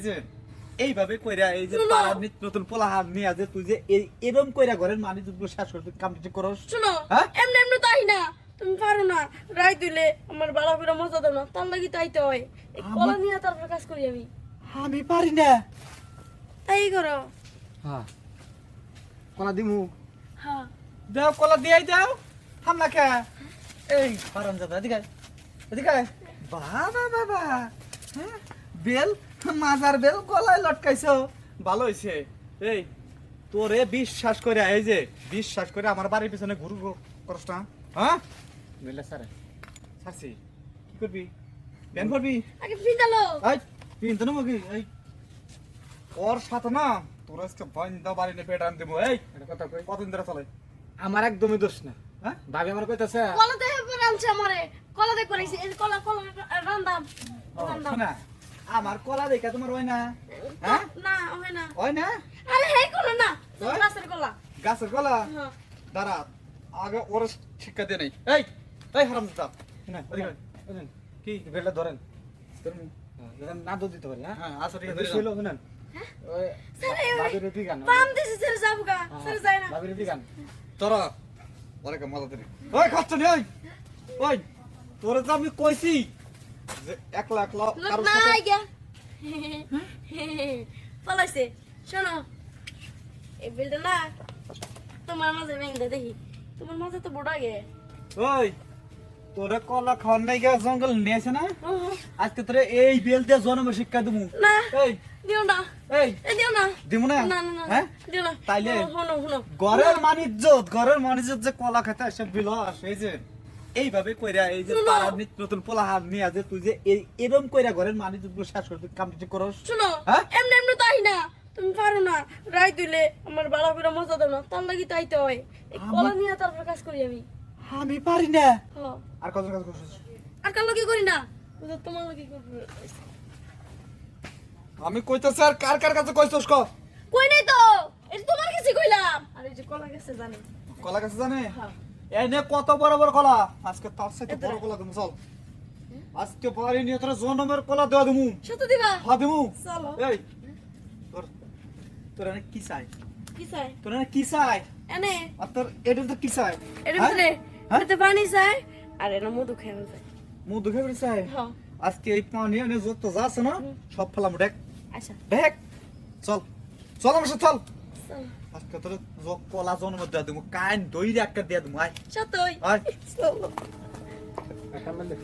যে এইভাবে কইরা এই যে নিত- নতুন পোলাহার নিয়ে যে তুই যে এই এরম কইরা ঘরের মানুষগুলো শেষ করতে কমপ্লিট করস। শুনো হ্যাঁ? এমনি এমনি তাই না। তুমি পারো না রাই তুইলে আমার বালা করে মজা দাও না তার লাগি তাইতে হয়। এই কলা নিয়ে তারপর কাজ করি আমি। আমি পারি না। তাই করো। হ্যাঁ। কোনা দিমু। হ্যাঁ। দাও কলা দিয়াই দাও। হামলা কে? এই পারান যাবে এদিকে এদিকে বাবা বাবা হ্যাঁ? বেল মাজার বেল গলায় লটকাইছো। ভালো হইছে। এই তোরে বিশ্বাস করে এই যে বিশ্বাস করে আমার বাড়ির পিছনে ঘুরু করস না হ্যাঁ? বুঝলে স্যার ছাড়ছি কি করবি? প্যান করবি? আগে ফিটালো এই পিনতে নেব কি? এই ওর সাথে না তোর আজকে বন্ধ বাড়ি নিয়ে পেট আন দেবো। এই কথা কই? কতদিন ধরে চলে? আমার একদমই দোষ না। হ্যাঁ? ভাবি আমার কইতাছে কলা দেখে পরে আনছে আমারে। কলা দেখে করেছি। এই কলা কলা রান্দাম। রান্দাম শোনা, আমার কলা দেখা তোমার হয় না? হ্যাঁ? না হয় না। হয় না? আরে হেই কলা না গাছের কলা। গাছের কলা? হ্যাঁ দাঁড়া আগে ওর শিক্ষা দিয়ে নেই। এই এই হারাম দাদা না কি বেলটা ধরেন। হ্যাঁ, না দো দিতে পারি হ্যাঁ? হ্যাঁ আচ্ছা ঠিক আছে শুনেন গান তোরা অনেক মজা দিবি ওই খরচ নেই ওই। ওই তোরে তো আমি কইছি। একলা একলা লোক সাথে গিয়া। শোনো এই বিলটা না তোমার মাঝে ভেঙে দেখি। তোমার মাঝে তো বড় গে। ওই তোরে কলা খাওয়ার নাই গা জঙ্গল নিয়েছে না? আজকে তোরে এই বেল দিয়ে জন্মের শিক্ষা দেবো না এই দিও না। এই দিও না। দিমু না? না হ্যাঁ? দিও না। তাইলে? শুনো শুনো ঘরের মানিজ্জত ঘরের মানিজ্জত যে কলা খেতে আসে বিলাস এই যে। এইভাবে কইরা এই যে। পাড়ার নিত- নতুন পোলাহার নিয়ে যে তুই যে এই এরম কইরা ঘরের মানিজ্জতগুলো শেষ করতে কমপ্লিট করস। শুনো হ্যাঁ? এমনি এমনি তাই না তুমি পারো না রাই তুইলে আমার বালা করে মজা দাও না। তার লাগি তাইতে হয়। এই কলা নিয়ে তারপর কাজ করি আমি। আমি পারি না। হ্যাঁ। আর কত কাজ করছিস? আর কার লগে করি না? তোমার লগে করব আমি কইতেছি আর কার কার কাছে কইছস ক? কই নাই তো? যে তোমার কাছে কইলাম। আর এই যে কলা গেছে জানি। কলা কাছে জানে? হ্যাঁ। এই নে কত বড় বড় কলা? আজকে তার সাথে বড় কলা দেবো চল। আজকে বাড়ি নিয়ে তোর জন্মের কলা দেওয়া দেবো। সত্য দিবা? হা দেবো। চলো। এই তোর তোর এনে কি চাই? কি চাই? তোর এনে কি চাই? এনে। আর তোর এটা তো কি চাই? এর হ্যাঁ? ভিতরে হ্যাঁ? পানি চাই আর এনে মধু খেয়ে মুখ দুঃখে বেড়ে চাই? হ্যাঁ। আজকে এই পানি এনে যত যা আছে না সব ফেলাম দেখ। আচ্ছা। দেখ। চল। চল আমার সাথে চল। চলো। আজকে তোর জ- কলা জন্ম দেওয়া দেবো কাইন দই একটা দিয়ে দেবো আয় সত্যই আয় চলো একটা মেলে